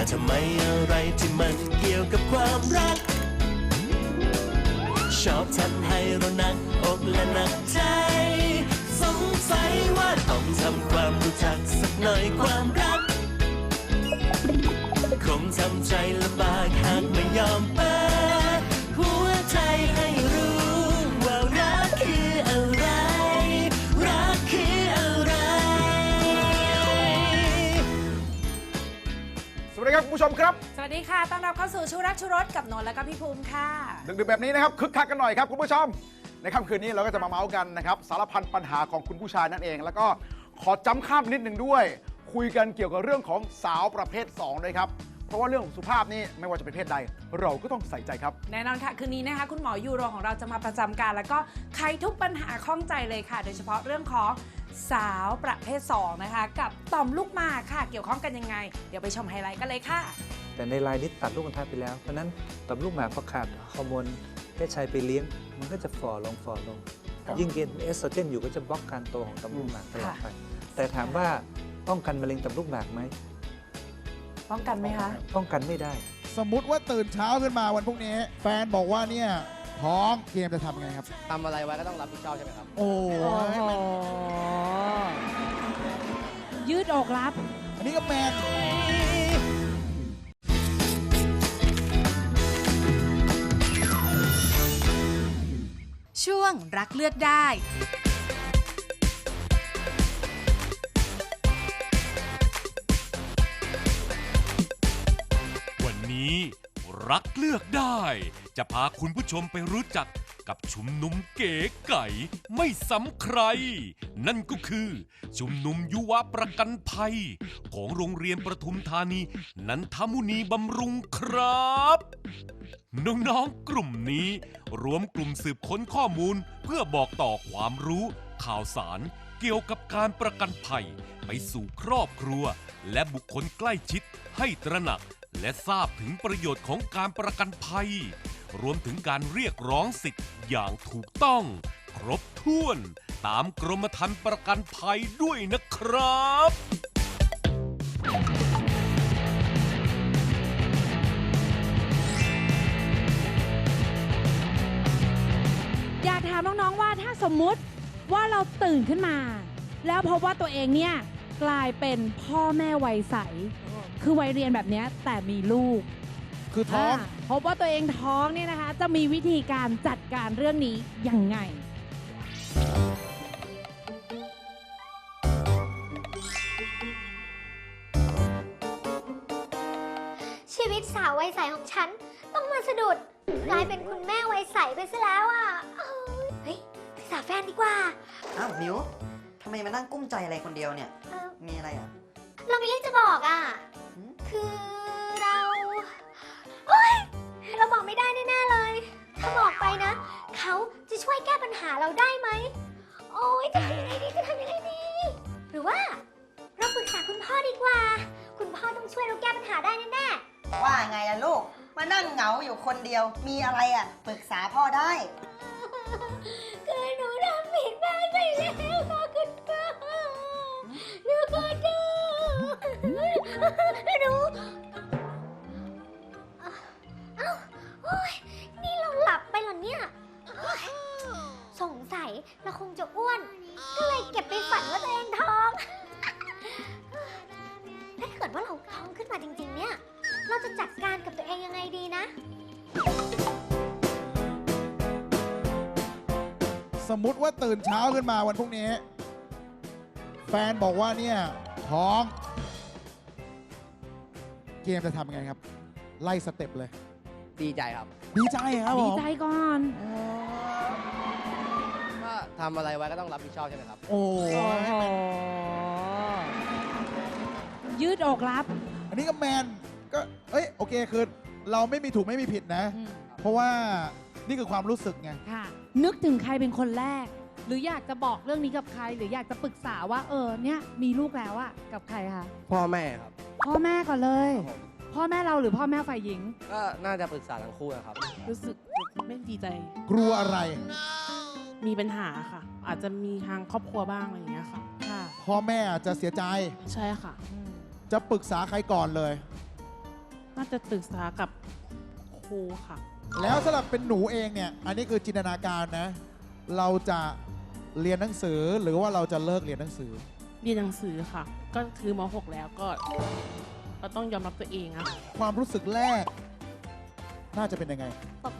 แต่ทำไมอะไรที่มันเกี่ยวกับความรัก ชอบทำให้เราหนักอกและหนักใจ สงสัยว่าต้องทำความรู้จักสักหน่อยความรัก คงทำใจลำบากหากไม่ยอมเปิ ดีครับคุณผู้ชมครับ สวัสดีค่ะ ต้อนรับเข้าสู่ชูรักชูรสกับนนท์และก็พี่ภูมิค่ะ ดึกๆแบบนี้นะครับคึกคักกันหน่อยครับคุณผู้ชมในค่ำคืนนี้เราก็จะมาเมาส์กันนะครับสารพันปัญหาของคุณผู้ชายนั่นเอง แล้วก็ขอจำข้ามนิดหนึ่งด้วย คุยกันเกี่ยวกับเรื่องของสาวประเภท2ด้วยครับเพราะว่าเรื่องของสุภาพนี่ไม่ว่าจะเป็นเพศใด เราก็ต้องใส่ใจครับ แน่นอนค่ะ คืนนี้นะคะ คุณหมอยูโรของเราจะมาประจำการ แล้วก็ไขทุกปัญหาข้องใจเลยค่ะ โดยเฉพาะเรื่องของ สาวประเภท 2 นะคะ กับต่อมลูกหมากค่ะ เกี่ยวข้องกันยังไง เดี๋ยวไปชมไฮไลท์กันเลยค่ะ แต่ในรายนี้ตัดลูกอัณฑะไปแล้ว เพราะฉะนั้นต่อมลูกหมากพอขาดฮอร์โมนเพศชายไปเลี้ยง มันก็จะฝ่อลงฝ่อลง ครับ ยิ่งกินเอสโตรเจนอยู่ก็จะบล็อกการโตของต่อมลูกหมากตลอดค่ะไป แต่ถามว่าป้องกันมะเร็งต่อมลูกหมากไหมป้องกันไหมคะ ป้องกันไม่ได้ สมมุติว่าตื่นเช้าขึ้นมาวันพรุ่งนี้ แฟนบอกว่าเนี่ย ท้องเกมจะทำยังไงครับ ทำอะไรไว้ก็ต้องรับผิดชอบใช่ไหมครับ โอ้ยมันยืดอกรับ อันนี้ก็แมนช่วงรักเลือกได้ รักเลือกได้ จะพาคุณผู้ชมไปรู้จักกับชุมนุมเก๋ไก่ไม่ซ้ำใคร นั่นก็คือ ชุมนุมยุวประกันภัย ของโรงเรียนประทุมธานี นันทมุนีบำรุงครับ น้องๆกลุ่มนี้ รวมกลุ่มสืบค้นข้อมูลเพื่อบอกต่อความรู้ ข่าวสารเกี่ยวกับการประกันภัย ไปสู่ครอบครัว และบุคคลใกล้ชิดให้ตระหนัก และทราบถึงประโยชน์ของการประกันภัย รวมถึงการเรียกร้องสิทธิ์อย่างถูกต้อง ครบถ้วนตามกรมธรรม์ประกันภัยด้วยนะครับ อยากถามน้องๆว่าถ้าสมมุติว่าเราตื่นขึ้นมา แล้วพบว่าตัวเองเนี่ยกลายเป็นพ่อแม่วัยใส คือวัยเรียนแบบเนี้ยแต่มีลูกคือท้องาพบว่าตัวเองท้องเนี่ยนะคะ จะมีวิธีการจัดการเรื่องนี้ยังไง ชีวิตสาววัยใสของฉัน ต้องมาสะดุด กลายเป็นคุณแม่วัยใสไปซะแล้วอะเอ้ยเฮ้ยไปสาวแฟนดีกว่า อ้าวมิวทำไมมานั่งกุ้มใจอะไรคนเดียวเนี่ยเออมีอะไรอะ เรามีเรื่องจะบอกอะหืมคือเราโอ๊ยเราบอกไม่ได้แน่ๆเลย ถ้าบอกไปนะ เขาจะช่วยแก้ปัญหาเราได้ไหม โอ๊ยจะทำยังไงดีจะทำยังไงดี หรือว่า เราปรึกษาคุณพ่อดีกว่า คุณพ่อต้องช่วยเราแก้ปัญหาได้แน่ๆว่าไงล่ะลูก มานั่งเหงาอยู่คนเดียว มีอะไรอะปรึกษาพ่อได้คือ ก็เลยเก็บไปฝันว่าตัวเองท้อง ถ้าเกิดว่าเราท้องขึ้นมาจริง ๆ เนี่ย เราจะจัดการกับตัวเองยังไงดีนะ สมมุติว่าตื่นเช้าขึ้นมาวันพรุ่งนี้ แฟนบอกว่าเนี่ยท้อง เกมจะทำยังไงครับ ไล่สเต็ปเลย ดีใจครับ ดีใจครับผดีมใจก่อนว่า ทำอะไรไว้ก็ต้องรับผิดชอบใช่ไหมครับ โอ้โอ้ยโหยืดอกรับอันนี้ก็แมนก็เอ้ยโอเคคือเราไม่มีถูกไม่มีผิดนะ อืมเพราะว่านี่คือความรู้สึกไง ค่ะ นึกถึงใครเป็นคนแรก หรืออยากจะบอกเรื่องนี้กับใคร หรืออยากจะปรึกษาว่าเออเนี่ยมีลูกแล้วอะกับใครคะพ่อแม่ครับพ่อแม่ก่อนเลย ครับผมพ่อแม่เราหรือพ่อแม่ฝ่ายหญิง ก็น่าจะปรึกษาทั้งคู่นะครับ รู้สึกไม่ดีใจ กลัวอะไร มีปัญหาค่ะ อาจจะมีทางครอบครัวบ้างอะไรอย่างเงี้ยค่ะค่ะพ่อแม่จะเสียใจใช่ค่ะ จะปรึกษาใครก่อนเลย น่าจะปรึกษากับครูค่ะ แล้วสำหรับเป็นหนูเองเนี่ย อันนี้คือจินตนาการนะ เราจะเรียนหนังสือหรือว่าเราจะเลิกเรียนหนังสือ เรียนหนังสือค่ะ ก็คือม .6 แล้วก็เราต้องยอมรับตัวเองอะความรู้สึกแรก น่าจะเป็นยังไง ตก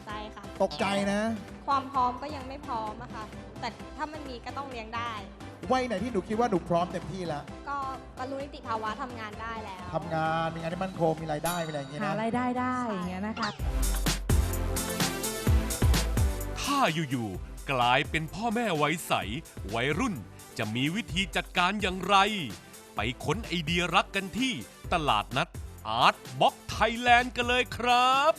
ใจค่ะ ตกใจนะ ความพร้อมก็ยังไม่พร้อมอะค่ะ แต่ถ้ามันมีก็ต้องเลี้ยงได้ วัยไหนที่หนูคิดว่าหนูพร้อมเต็มที่แล้วก็บรรลุนิติภาวะทำงานได้แล้ว ทำงานมีงานที่มั่นคงมีรายได้มีอะไรอย่างเงี้ยหานะ รายได้ได้อย่างเงี้ยนะคะ ถ้าอยู่ๆกลายเป็นพ่อแม่วัยใส วัยรุ่นจะมีวิธีจัดการอย่างไร ไปค้นไอเดียรักกันที่ตลาดนัดอาร์ตบ็อกไทยแลนด์กันเลยครับ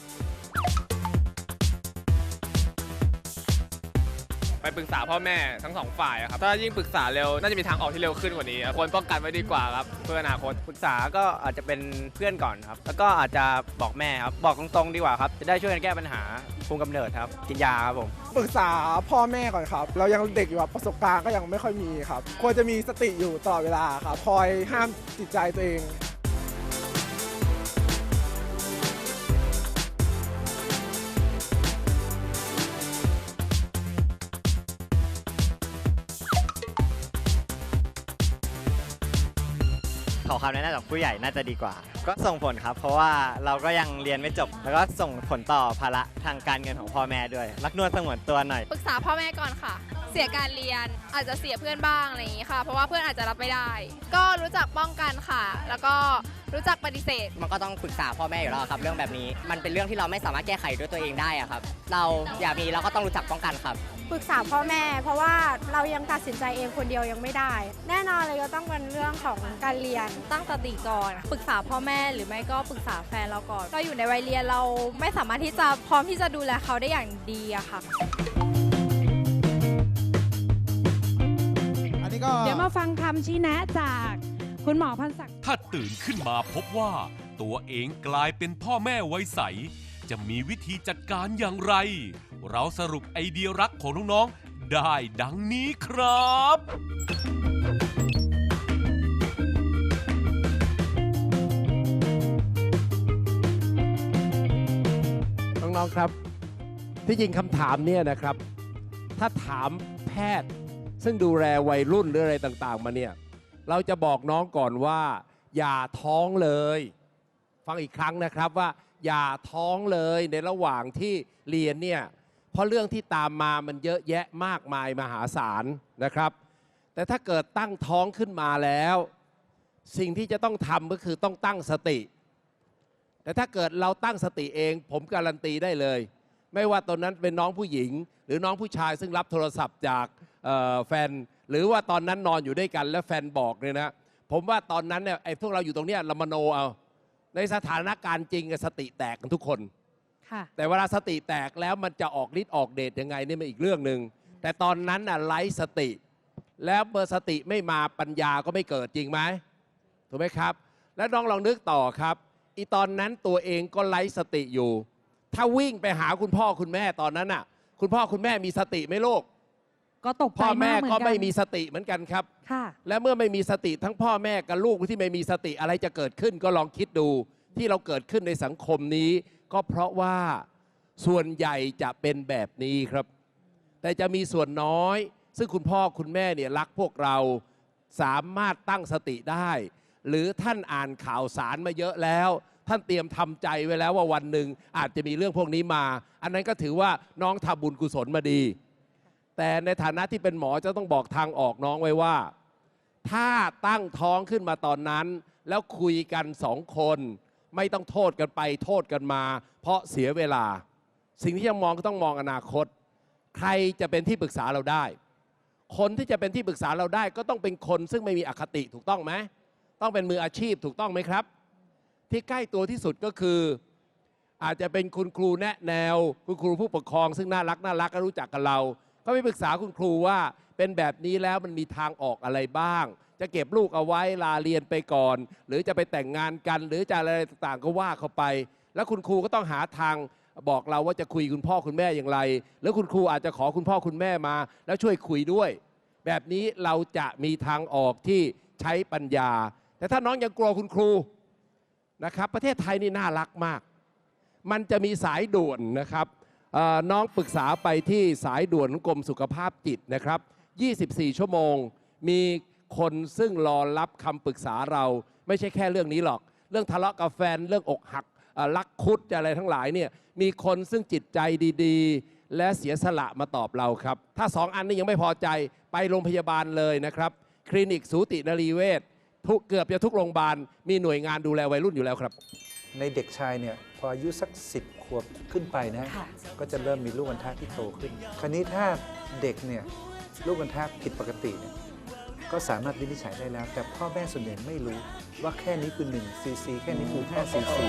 ไปปรึกษาพ่อแม่ทั้งสองฝ่ายอะครับถ้ายิ่งปรึกษาเร็วน่าจะมีทางออกที่เร็วขึ้นกว่านี้ควรป้องกันไว้ดีกว่าครับเพื่ออนาคต ปรึกษาก็อาจจะเป็นเพื่อนก่อนครับ แล้วก็อาจจะบอกแม่ครับ บอกตรงๆดีกว่าครับ จะได้ช่วยกันแก้ปัญหาคุมกำเนิดครับ กินยาครับผม ปรึกษาพ่อแม่ก่อนครับ เรายังเด็กอยู่ครับประสบการณ์ก็ยังไม่ค่อยมีครับ ควรจะมีสติอยู่ตลอดเวลาครับ คอยห้ามจิตใจตัวเอง ขอคำแนะนำจากผู้ใหญ่น่าจะดีกว่า ก็ส่งผลครับ เพราะว่าเราก็ยังเรียนไม่จบ แล้วก็ส่งผลต่อภาระทางการเงินของพ่อแม่ด้วย รักนวลสงวนตัวหน่อย ปรึกษาพ่อแม่ก่อนค่ะ เสียการเรียนอาจจะเสียเพื่อนบ้างอะไรอย่างนี้ค่ะ เพราะว่าเพื่อนอาจจะรับไม่ได้ ก็รู้จักป้องกันค่ะ แล้วก็รู้จักปฏิเสธ มันก็ต้องปรึกษาพ่อแม่อยู่แล้วครับ เรื่องแบบนี้มันเป็นเรื่องที่เราไม่สามารถแก้ไขด้วยตัวเองได้อะครับ เราอยากมีเราก็ต้องรู้จักป้องกันครับปรึกษาพ่อแม่ เพราะว่าเรายังตัดสินใจเองคนเดียวยังไม่ได้ แน่นอนเลยก็ต้องเป็นเรื่องของการเรียนตั้งสติก่อนปรึกษาพ่อแม่หรือไม่ก็ปรึกษาแฟนเราก่อนเราอยู่ในวัยเรียนเราไม่สามารถที่จะพร้อมที่จะดูแลเขาได้อย่างดีอะค่ะ ก็ เดี๋ยวมาฟังคำชี้แนะจากคุณหมอพันศักดิ์ถ้าตื่นขึ้นมาพบว่า ตัวเองกลายเป็นพ่อแม่วัยใส จะมีวิธีจัดการอย่างไร เราสรุปไอเดียรักของน้องๆได้ดังนี้ครับ น้องๆครับ ที่จริงคำถามเนี่ยนะครับ ถ้าถามแพทย์ ซึ่งดูแลวัยรุ่นหรืออะไรต่าง ๆ มาเนี่ยเราจะบอกน้องก่อนว่า อย่าท้องเลย ฟังอีกครั้งนะครับว่า อย่าท้องเลยในระหว่างที่เรียนเนี่ยเพราะเรื่องที่ตามมามันเยอะแยะมากมายมหาศาลนะครับ แต่ถ้าเกิดตั้งท้องขึ้นมาแล้ว สิ่งที่จะต้องทำก็คือต้องตั้งสติ แต่ถ้าเกิดเราตั้งสติเอง ผมการันตีได้เลย ไม่ว่าตอนนั้นเป็นน้องผู้หญิง หรือน้องผู้ชายซึ่งรับโทรศัพท์จากเอ่อแฟน หรือว่าตอนนั้นนอนอยู่ด้วยกันแล้วแฟนบอกเนี่ยนะผมว่าตอนนั้นเนี่ยไอ้พวกเราอยู่ตรงเนี้ยเรามโนเอาในสถานการณ์จริงอะสติแตกกันทุกคนค่ะแต่เวลาสติแตกแล้วมันจะออกฤทธิ์ออกเดชยังไงนี่มันอีกเรื่องหนึ่งแต่ตอนนั้นน่ะไร้สติ แล้วเมื่อสติไม่มาปัญญาก็ไม่เกิดจริงไหมถูกไหมครับ แล้วน้องลองนึกต่อครับ อีตอนนั้นตัวเองก็ไร้สติอยู่ ถ้าวิ่งไปหาคุณพ่อคุณแม่ตอนนั้นน่ะ คุณพ่อคุณแม่มีสติไหมลูก ก็ตกใจพ่อแม่ากเหมือนก็กันไม่มีสติเหมือนกันครับ ค่ะ และเมื่อไม่มีสติทั้งพ่อแม่กับลูกที่ไม่มีสติอะไรจะเกิดขึ้นก็ลองคิดดูที่เราเกิดขึ้นในสังคมนี้ ก็เพราะว่าส่วนใหญ่จะเป็นแบบนี้ครับ แต่จะมีส่วนน้อย ซึ่งคุณพ่อคุณแม่เนี่ยรักพวกเราสามารถตั้งสติได้ หรือท่านอ่านข่าวสารมาเยอะแล้ว ท่านเตรียมทำใจไว้แล้วว่าวันหนึ่งอาจจะมีเรื่องพวกนี้มา อันนั้นก็ถือว่าน้องทำบุญกุศลมาดี แต่ในฐานะที่เป็นหมอจะต้องบอกทางออกน้องไว้ว่า ถ้าตั้งท้องขึ้นมาตอนนั้น แล้วคุยกันสองคน ไม่ต้องโทษกันไปโทษกันมา เพราะเสียเวลา สิ่งที่จะมองก็ต้องมองอนาคต ใครจะเป็นที่ปรึกษาเราได้ คนที่จะเป็นที่ปรึกษาเราได้ก็ต้องเป็นคนซึ่งไม่มีอคติถูกต้องไหมต้องเป็นมืออาชีพถูกต้องไหมครับ ที่ใกล้ตัวที่สุดก็คือ อาจจะเป็นคุณครูแนะแนว คุณครูผู้ปกครอง ซึ่งน่ารักน่ารักก็รู้จักกับเรา ก็ไปปรึกษาคุณครูว่าเป็นแบบนี้แล้วมันมีทางออกอะไรบ้าง จะเก็บลูกเอาไว้ลาเรียนไปก่อน หรือจะไปแต่งงานกัน หรือจะอะไรต่างๆก็ว่าเขาไป แล้วคุณครูก็ต้องหาทางบอกเราว่าจะคุยคุณพ่อคุณแม่อย่างไร แล้วคุณครูอาจจะขอคุณพ่อคุณแม่มา แล้วช่วยคุยด้วย แบบนี้เราจะมีทางออกที่ใช้ปัญญา แต่ถ้าน้องยังกลัวคุณครู นะครับ ประเทศไทยนี่น่ารักมาก มันจะมีสายด่วนนะครับน้องปรึกษาไปที่สายด่วนกรมสุขภาพจิตนะครับ 24 ชั่วโมง มีคนซึ่งรอรับคำปรึกษาเรา ไม่ใช่แค่เรื่องนี้หรอก เรื่องทะเลาะกับแฟน เรื่องอกหักรักคุดอะไรทั้งหลายเนี่ย มีคนซึ่งจิตใจดีๆ และเสียสละมาตอบเราครับ ถ้าสองอันนี้ยังไม่พอใจไปโรงพยาบาลเลยนะครับ คลินิกสูตินรีเวช ทุกเกือบจะทุกโรงพยาบาลมีหน่วยงานดูแลวัยรุ่นอยู่แล้วครับ ในเด็กชายเนี่ยพออายุสัก 10 ขวบขึ้นไปนะค่ะ ก็จะเริ่มมีลูกอัณฑะที่โตขึ้น คราวนี้ถ้าเด็กเนี่ยลูกอัณฑะผิดปกติเนี่ยก็สามารถวินิจฉัยได้แล้ว แต่พ่อแม่ส่วนใหญ่ไม่รู้ว่าแค่นี้คือ1ซีซีแค่นี้คือ5ซีซี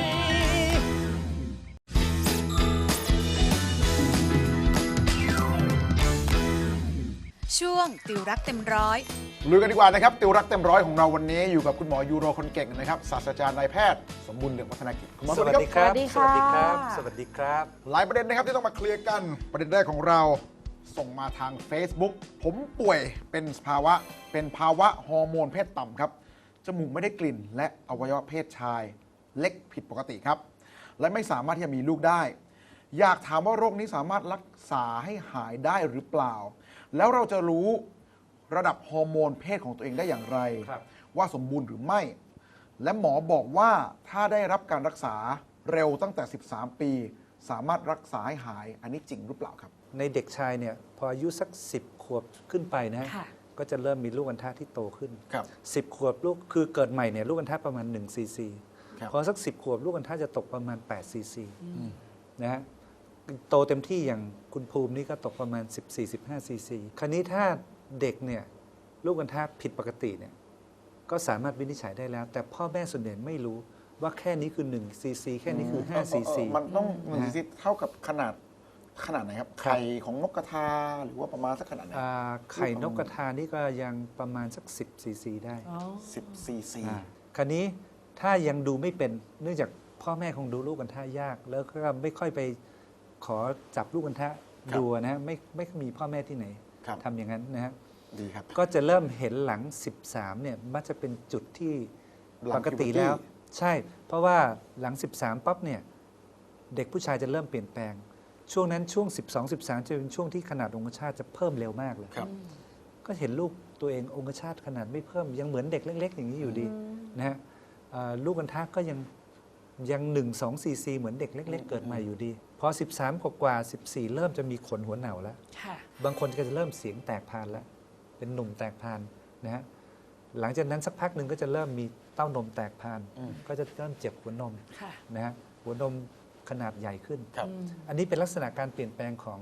ช่วงติวรักเต็มร้อยลุยกันดีกว่านะครับติวรักเต็มร้อยของเราวันนี้อยู่กับคุณหมอยูโรคนเก่งนะครับศาสตราจารย์นายแพทย์สมบูรณ์เดืองพัฒนากิจคุณหมอสวัสดีครับ สวัสดีสวัสดีคค่ะรับ สวัสดีครับ หลายประเด็นนะครับที่ต้องมาเคลียร์กันประเด็นแรกของเราส่งมาทาง Facebook ผมป่วยเป็นภาวะเป็นภาวะฮอร์โมนเพศต่ำครับจมูกไม่ได้กลิ่น และอวัยวะเพศชาย เล็กผิดปกติครับ และไม่สามารถที่จะมีลูกได้ อยากถามว่าโรคนี้สามารถรักษาให้หายได้หรือเปล่า แล้วเราจะรู้ระดับฮอร์โมนเพศของตัวเองได้อย่างไรว่าสมบูรณ์หรือไม่ และหมอบอกว่าถ้าได้รับการรักษาเร็วตั้งแต่ 13 ปี สามารถรักษาให้หาย อันนี้จริงหรือเปล่าครับ ในเด็กชายเนี่ยพออายุสัก 10 ขวบขึ้นไปนะฮะค่ะ ก็จะเริ่มมีลูกอัณฑะที่โตขึ้น ครับ 10 ขวบลูกคือเกิดใหม่เนี่ยลูกอัณฑะประมาณ1ซีซีครับ พอสัก 10 ขวบลูกอัณฑะจะตกประมาณ8ซีซีนะฮะ โตเต็มที่อย่างคุณภูมินี่ก็ตกประมาณ 14-15ซีซีคราวนี้ถ้าเด็กเนี่ยลูกอัณฑะผิดปกติเนี่ยก็สามารถวินิจฉัยได้แล้ว แต่พ่อแม่ส่วนใหญ่ไม่รู้ว่าแค่นี้คือ1ซีซีแค่นี้คือ5ซีซีมันต้องหนึ่งซีซีเท่ากับขนาดขนาดไหนครับครับไข่ของนกกระทาหรือว่าประมาณสักขนาดไหนอ่าไข่นกกระทานี่ก็ยังประมาณสัก 10ซีซีได้10ซีซีอ่าคราวนี้ถ้ายังดูไม่เป็นเนื่องจากพ่อแม่คงดูลูกกันท่ายาก แล้วก็ไม่ค่อยไป ขอจับลูกกันท่าครับดูนะฮะไม่ไม่มีพ่อแม่ที่ไหนครับ ทำอย่างนั้นนะฮะดีครับ ก็จะเริ่มเห็นหลัง 13เนี่ยมักจะเป็นจุดที่หลังปกติ puberty แล้วใช่ เพราะว่าหลัง 13ปั๊บเนี่ยเด็กผู้ชายจะเริ่มเปลี่ยนแปลง ช่วงนั้นช่วง 12 13 จะเป็นช่วงที่ขนาดองคชาตจะเพิ่มเร็วมากเลย ครับ ก็เห็นลูกตัวเององคชาตขนาดไม่เพิ่มยังเหมือนเด็กเล็ก ๆ อย่างนี้อยู่ดีนะฮะเอ่อลูกกันทะก็ยังยัง1 2 4 4เหมือนเด็กเล็ก ๆ เกิดใหม่อยู่ดีพ อ 13 กว่ากว่าๆ14 เริ่มจะมีขนหัวเหน่าแล้วค่ะบางคนก็จะเริ่มเสียงแตกพานแล้ว เป็นหนุ่มแตกพานนะฮะ หลังจากนั้นสักพักหนึ่งก็จะเริ่มมีเต้านมแตกพาน ก็จะเริ่มเจ็บหัวนมค่ะนะฮะ หัวนมขนาดใหญ่ขึ้นครับอันนี้เป็นลักษณะการเปลี่ยนแปลงของ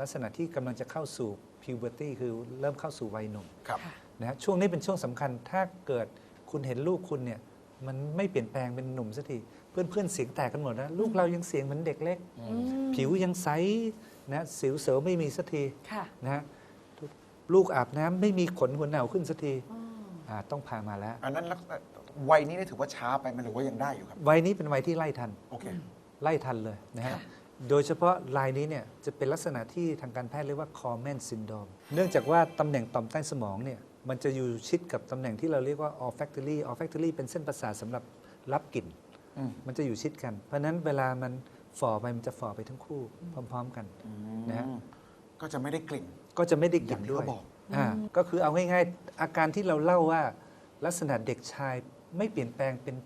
ลักษณะที่กำลังจะเข้าสู่ puberty คือเริ่มเข้าสู่วัยหนุ่มครับนะฮะ ช่วงนี้เป็นช่วงสำคัญ ถ้าเกิดคุณเห็นลูกคุณเนี่ยมันไม่เปลี่ยนแปลงเป็นหนุ่มสักที เพื่อนๆเสียงแตกกันหมดนะลูกเรายังเสียงเหมือนเด็กเล็ก ผิวยังใสนะสิวเสริมไม่มีสักทีค่ะนะฮะลูกอาบน้ำไม่มีขนหัวเหน่าขึ้นสักทีาต้องพามาแล้ว อันนั้นลักษณะวัยนี้นี่ถือว่าช้าไปไหมหรือว่ายังได้อยู่ครับวัยนี้เป็นวัยที่ไล่ทันโอเคไล่ทันเลยนะฮะโดยเฉพาะลายนี้เนี่ยจะเป็นลักษณะที่ทางการแพทย์เรียกว่า Coleman syndrome เนื่องจากว่าตำแหน่งต่อมใต้สมองเนี่ยมันจะอยู่ชิดกับตำแหน่งที่เราเรียกว่า olfactory olfactory เป็นเส้นประสาทสำหรับรับกลิ่นอื มมันจะอยู่ชิดกัน เพราะฉะนั้นเวลามันฝ่อไปมันจะฝ่อไปทั้งคู่พร้อม ๆ กันนะฮะก็จะไม่ได้กลิ่น ก็จะไม่ได้กลิ่นอย่างที่ด้วยเขาบอกอ่าก็คือเอาง่ายๆ อาการที่เราเล่าว่า ลักษณะเด็กชายไม่เปลี่ยนแปลงเป็น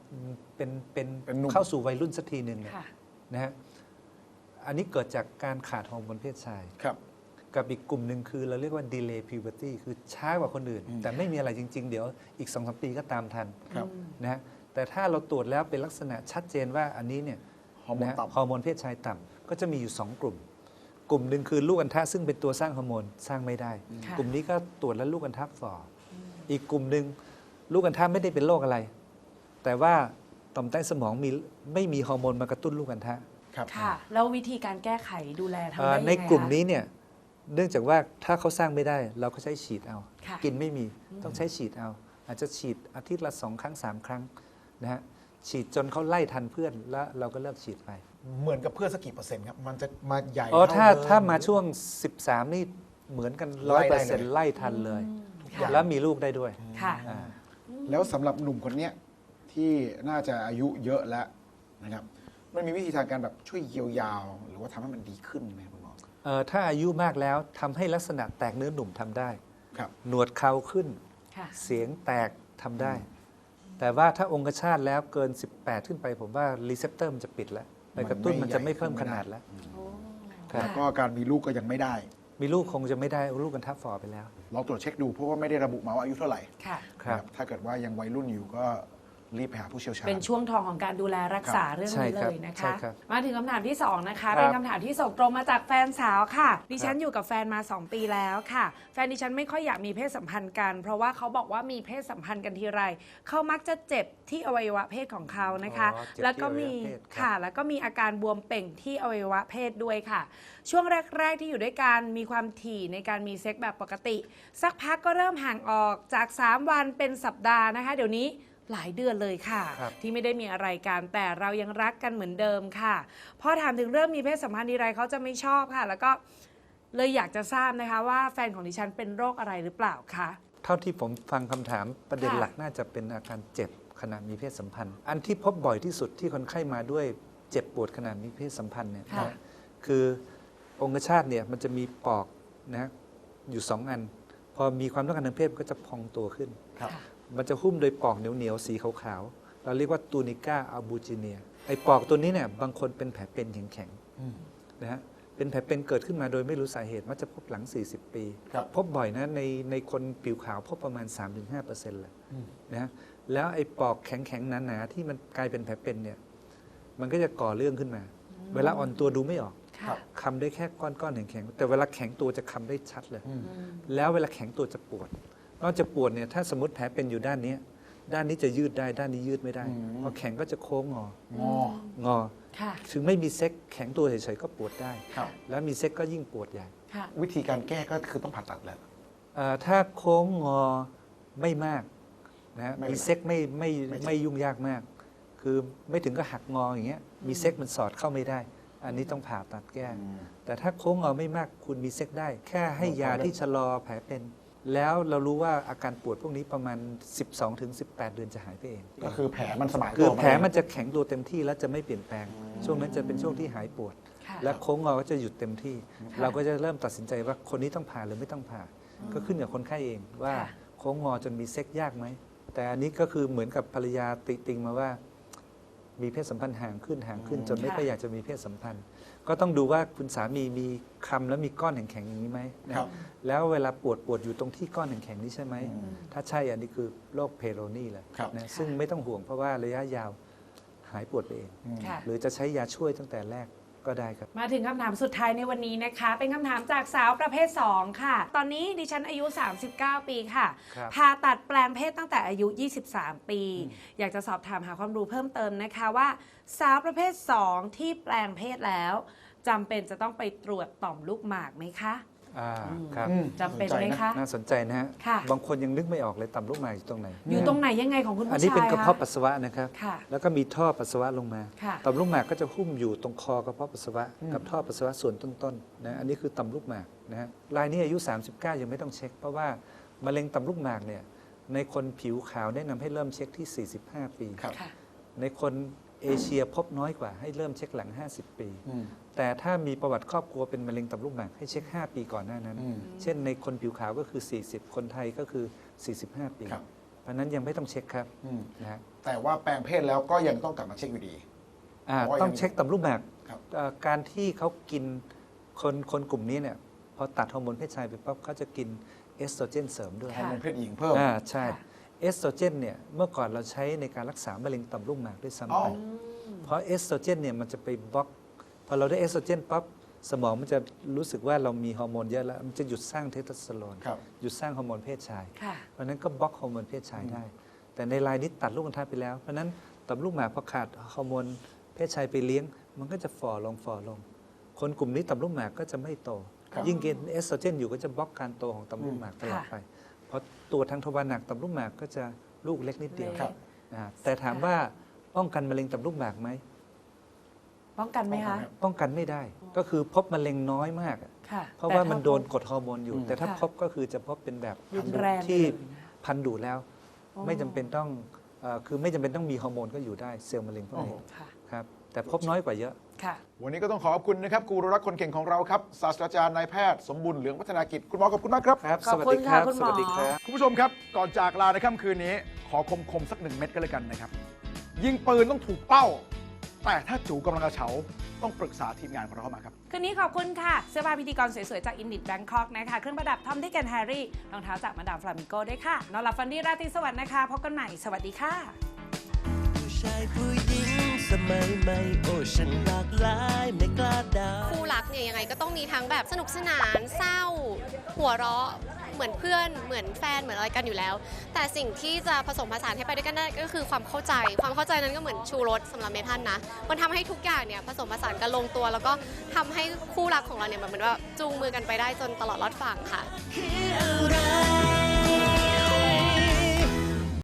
เป็นเป็นเป็นหนุ่มเข้าสู่วัยรุ่นสักทีหนึ่งเนี่ยค่ะนะฮะอันนี้เกิดจากการขาดฮอร์โมนเพศชายครับกับอีกกลุ่มหนึ่งคือเราเรียกว่า delay puberty คือช้ากว่าคนอื่น แต่ไม่มีอะไรจริง ๆ เดี๋ยวอีก2อสปีก็ตามทันครับนะฮะ แต่ถ้าเราตรวจแล้วเป็นลักษณะชัดเจนว่าอันนี้เนี่ยฮอร์โมนนะฮะต่ำฮอร์โมนเพศชายต่ำก็จะมีอยู่ 2 กลุ่ม กลุ่มหนึ่งคือลูกอัณฑะซึ่งเป็นตัวสร้างฮอร์โมนสร้างไม่ได้ ค่ะ กลุ่มนี้ก็ตรวจแล้วลูกอัณฑะฝ่อออีกกลุ่มหนึ่งลูกอัณฑะไม่ได้เป็นโรคอะไร แต่ว่าต่อมใต้สมองมีไม่มีฮอร์โมนมากระตุ้นลูกอัณฑะ ครับ ค่ะ แล้ววิธีการแก้ไขดูแลทำเอ่ได้อยังไงในกลุ่มคะ นี้เนี่ยเนื่องจากว่าถ้าเขาสร้างไม่ได้เราก็ใช้ฉีดเอา ค่ะกินไม่มีต้องใช้ฉีดเอา อาจจะฉีดอาทิตย์ละสองครั้งสามครั้ง นะฮะฉีดจนเขาไล่ทันเพื่อนแล้วเราก็เลิกฉีดไปเหมือนกับเพื่อนสักกี่เปอร์เซ็นต์ครับ มันจะมาใหญ่อ๋อถ้าเท่เดิถ้ามาช่วง 13 นี่เหมือนกันไล่ร้อยได้เปอร์เลเซ็นยต์ไล่ทันเลย ค่ะ แล้วมีลูกได้ด้วย ค่ะ อ่า แล้วสำหรับหนุ่มคนเนี้ยที่ที่น่าจะอายุเยอะแล้วนะครับ มันมีวิธีทางการแบบช่วยเยียวยาหรือว่าทำให้มันดีขึ้นไหมคุณหมอเอ่อถ้าอายุมากแล้วทำให้ลักษณะแตกเนื้อหนุ่มทำได้ ครับ หนวดเขาขึ้น ค่ะ เสียงแตกทำได้ แต่ว่าถ้าองคชาตแล้วเกิน 18 ขึ้นไป ผมว่ารีเซพเตอร์มันจะปิดแล้วไปกระตุ้นมันจะไม่เพิ่มขนาดแล้ว ครับแล้วก็การมีลูกก็ยังไม่ได้ มีลูกคงจะไม่ได้เอาลูกกันทับฟอร์ไปแล้ว ลองตรวจเช็คดูเพราะว่าไม่ได้ระบุมาว่าอายุเท่าไหร่ค่ะครับนะถ้าเกิดว่ายังวัยรุ่นอยู่ก็ รีบไปหาผู้เชี่ยวชาญ เป็นช่วงทองของการดูแลรักษาครับเรื่องใช่นี้คเลรับยนะใช่คะครับมาถึงคำถามที่ 2 นะคะครับเป็นคำถามที่ส่งตรงมาจากแฟนสาวค่ะ ดิฉันครับอยู่กับแฟนมา 2 ปีแล้วค่ะ แฟนดิฉันไม่ค่อยอยากมีเพศสัมพันธ์กัน เพราะว่าเขาบอกว่ามีเพศสัมพันธ์กันทีไร เขามักจะเจ็บที่อวัยวะเพศของเขานะคะอ๋อเจ็บที่แล้วก็มีอวัยวะเพศครับค่ะ แล้วก็มีอาการบวมเป่งที่อวัยวะเพศด้วยค่ะ ช่วงแรก ๆ ที่อยู่ด้วยกันมีความถี่ในการมีเซ็กแบบปกติ สักพักก็เริ่มห่างออกจาก 3 วันเป็นสัปดาห์นะคะ เดี๋ยวนี้ หลายเดือนเลยค่ะ ครับ ที่ไม่ได้มีอะไรกันแต่เรายังรักกันเหมือนเดิมค่ะ พอถามถึงเรื่องมีเพศสัมพันธ์ทีไรเขาจะไม่ชอบค่ะ แล้วก็เลยอยากจะทราบนะคะว่าแฟนของดิฉันเป็นโรคอะไรหรือเปล่าคะ เท่าที่ผมฟังคำถามประเด็นค่ะ หลักน่าจะเป็นอาการเจ็บขณะมีเพศสัมพันธ์ อันที่พบบ่อยที่สุดที่คนไข้มาด้วยเจ็บปวดขณะมีเพศสัมพันธ์เนี่ยค่ะ นะคือองคชาตเนี่ยมันจะมีปอกนะฮะอยู่สองอัน พอมีความต้องการทางเพศมันก็จะพองตัวขึ้น ครับ มันจะหุ้มโดยปอกเหนียวๆสีขาวๆ เราเรียกว่าตูนิก้าอัลบูจิเนีย ไอ้ปอกตัวนี้เนี่ยบางคนเป็นแผลเป็นแข็งอืมๆนะฮะ เป็นแผลเป็นเกิดขึ้นมาโดยไม่รู้สาเหตุ มักจะพบหลัง 40 ปีครับพบบ่อยนะในในคนผิวขาวพบประมาณ 3-5%เลยอืมนะฮะ แล้วไอ้ปอกแข็งๆหนาๆที่มันกลายเป็นแผลเป็นเนี่ย มันก็จะก่อเรื่องขึ้นมา เวลาอ่อนตัวดูไม่ออกค่ะคำได้แค่ก้อนๆแข็งๆ แต่เวลาแข็งตัวจะคำได้ชัดเลยอืมแล้วเวลาแข็งตัวจะปวด นอกจากปวดเนี่ยถ้าสมมติแผลเป็นอยู่ด้านเนี้ยด้านนี้จะยืดได้ด้านนี้ยืดไม่ได้อืมพอแข็งก็จะโค้งงององอค่ะถึงไม่มีเซ็กแข็งตัวเฉยๆก็ปวดได้ครับแล้วมีเซ็กก็ยิ่งปวดใหญ่ค่ะวิธีการแก้ก็คือต้องผ่าตัดแหละเอ่อถ้าโค้งงอไม่มากนะฮะไม่มีเซ็กไม่ไม่ไม่ไม่ยุ่งยากมาก คือไม่ถึงก็หักงออย่างเงี้ยมีเซ็กมันสอดเข้าไม่ได้ อันนี้ต้องผ่าตัดแก้อืมแต่ถ้าโค้งงอไม่มากคุณมีเซ็กได้ แค่ให้ยาพอแล้วที่ชะลอแผลเป็น แล้วเรารู้ว่าอาการปวดพวกนี้ประมาณ 12-18 เดือนจะหายไปเองก็คือแผลมันสมานคือตัวแผลเงมันจะแข็งตัวเต็มที่แล้วจะไม่เปลี่ยนแปลง ช่วงนั้นจะเป็นช่วงที่หายปวด ค่ะ และโค้งงอก็จะหยุดเต็มที่ค่ะเราก็จะเริ่มตัดสินใจว่าคนนี้ต้องผ่าหรือไม่ต้องผ่า ก็ขึ้นกับคนไข้เองว่าค่ะ โค้งงอจนมีเซ็กยากไหมแต่อันนี้ก็คือเหมือนกับภรรยาติติงมาว่า มีเพศสัมพันธ์ห่างขึ้นห่างขึ้น จนไม่ค่อยอยากจะมีเพศสัมพันธ์ ก็ต้องดูว่าคุณสามีมีคำแล้วมีก้อนแข็งๆอย่างนี้ไหมนะครับ แล้วเวลาปวดปวดอยู่ตรงที่ก้อนแข็งๆนี้ใช่ไหม ถ้าใช่อันนี้คือโรคเพโรนีเลยครับ นะซึ่งไม่ต้องห่วงเพราะว่าระยะยาวหายปวดไปเอง ค่ะ หรือจะใช้ยาช่วยตั้งแต่แรก ก็ได้ครับ มาถึงคำถามสุดท้ายในวันนี้นะคะ เป็นคำถามจากสาวประเภท 2 ค่ะ ตอนนี้ดิฉันอายุ 39 ปีค่ะครับ ผ่าตัดแปลงเพศตั้งแต่อายุ 23 ปี อยากจะสอบถามหาความรู้เพิ่มเติมนะคะว่า สาวประเภท 2 ที่แปลงเพศแล้วจำเป็นจะต้องไปตรวจต่อมลูกหมากไหมคะ อ่าครับอืม จำเป็นไหมคะ น่าสนใจนะฮะค่ะ บางคนยังนึกไม่ออกเลยต่ำลูกหมากอยู่ตรงไหน อยู่ตรงไหนยังไงของคุณผู้อัชายนนี้เป็นกระเพาะคปัสสาวะนะครับ ค่ะ แล้วก็มีท่อปัสสาวะลงมา ค่ะ ต่อมลูกหมากก็จะหุ้มอยู่ตรงคอกระเพาะปัสสาวะกับท่อปัสสาวะส่วนต้นๆนะอันนี้คือต่อมลูกหมากนะฮะรายนี้อายุ 39 ยังไม่ต้องเช็ค เพราะว่ามะเร็งต่อมลูกหมากเนี่ยในคนผิวขาวแนะนำให้เริ่มเช็คที่ 45 ปีครับค่ะ ในคน เอเชียพบน้อยกว่าให้เริ่มเช็คหลัง 50 ปีอืมแต่ถ้ามีประวัติครอบครัวเป็นมะเร็งต่อมลูกหมากให้เช็ค 5 ปีก่อนหน้านั้นอืมเช่นในคนผิวขาวก็คือ 40 คนไทยก็คือ 45 ปีครับเพราะฉะนั้นยังไม่ต้องเช็คครับอืมนะฮะแต่ว่าแปลงเพศแล้วก็ยังต้องกลับมาเช็คอยู่ดีอ่าเพราะว่าต้องยังเช็คต่อมลูกหมากครับเอ่อการที่เขากินคนคนกลุ่มนี้เนี่ยพอตัดฮอร์โมนเพศชายไปปั๊บเขาจะกินเอสโตรเจนเสริมด้วยฮอร์โมนเพศหญิงเพิ่มอ่าใช่ค่ะ เอสโตรเจนเนี่ยเมื่อก่อนเราใช้ในการรักษามะเร็งต่อมลูกหมากด้วยซ้ำอ๋อไปเพราะเอสโตรเจนเนี่ยมันจะไปบล็อกพอเราได้เอสโตรเจนปั๊บสมองมันจะรู้สึกว่าเรามีฮอร์โมนเยอะแล้ว มันจะหยุดสร้างเทสโทสเตอโรนครับ หยุดสร้างฮอร์โมนเพศชาย ค่ะ เพราะฉะนั้นก็บล็อกฮอร์โมนเพศชายได้ แต่ในรายนี้ตัดลูกอัณฑะไปแล้ว เพราะฉะนั้นต่อมลูกหมากพอขาดฮอร์โมนเพศชายไปเลี้ยง มันก็จะฝ่อลงฝ่อลง คนกลุ่มนี้ต่อมลูกหมากก็จะไม่โต ครับยิ่งกินเอสโตรเจนอยู่ก็จะบล็อกการโตของต่อมลูกหมากตลอดไป เพราะตัวทางทวารหนักต่อมลูกหมากก็จะลูกเล็กนิดเดียวครับ อ่าแต่ถามว่าป้องกันมะเร็งต่อมลูกหมากไหมป้องกันไหมคะ ป้องกันไม่ได้ ก็คือพบมะเร็งน้อยมากอะค่ะเพราะว่าแต่ถ้มันโดนกดฮอร์โมนอยู่อืมแต่ถ้าค่ะพบก็คือจะพบเป็นแบบรุนแรงที่เลยนะพันดุแล้วอ๋อไม่จำเป็นต้องเอ่อคือไม่จำเป็นต้องมีฮอร์โมนก็อยู่ได้เซลล์มะเร็งพวกนี้โอ้ครับแต่พบน้อยกว่าเยอะ ค่ะ วันนี้ก็ต้องขอขอบคุณนะครับกูรูรักคนเก่งของเราครับศาสตราจารย์นายแพทย์สมบุญเหลืองพัฒนากิจคุณหมอขอบคุณมากครับ ครับ ขอบคุณค่ะคุณหมอ สวัสดีครับ คุณผู้ชมครับ ก่อนจากลาในค่ำคืนนี้ ขอคมคมๆสักหนึ่งเม็ดก็แล้วกันนะครับ ยิงปืนต้องถูกเป้า แต่ถ้าจูกำลังกระเฉาต้องปรึกษาทีมงานของเราเข้ามาครับ คืนนี้ขอบคุณค่ะ เสื้อผ้าพิธีกรสวยๆ จากอินดิ b แบงคอกนะคะ เครื่องประดับทอมดิกแอนแฮร์รี่ รองเท้าจากมาดามฟลามิงโกด้วยค่ะ นอนหลับฝันดีราตรีสวัสดิ์นะคะ พบกันใหม่ สวัสดีค่ะ ผู้ชายผู้หญิง สมัยใหม่โอ้ฉันหลากหลายไม่กล้าเดาคู่รักเนี่ยยังไงก็ต้องมีทั้งแบบสนุกสนานเศร้า หัวเราะเหมือนเพื่อนเหมือนแฟนเหมือนอะไรกันอยู่แล้ว แต่สิ่งที่จะผสมผสานให้ไปด้วยกันได้ก็คือความเข้าใจ ความเข้าใจนั้นก็เหมือนชูรสสำหรับเมทันนะ มันทำให้ทุกอย่างเนี่ยผสมผสานกันลงตัว แล้วก็ทำให้คู่รักของเราเนี่ยมันเหมือนว่าจูงมือกันไปได้จนตลอดรอดฝั่งค่ะคืออะไร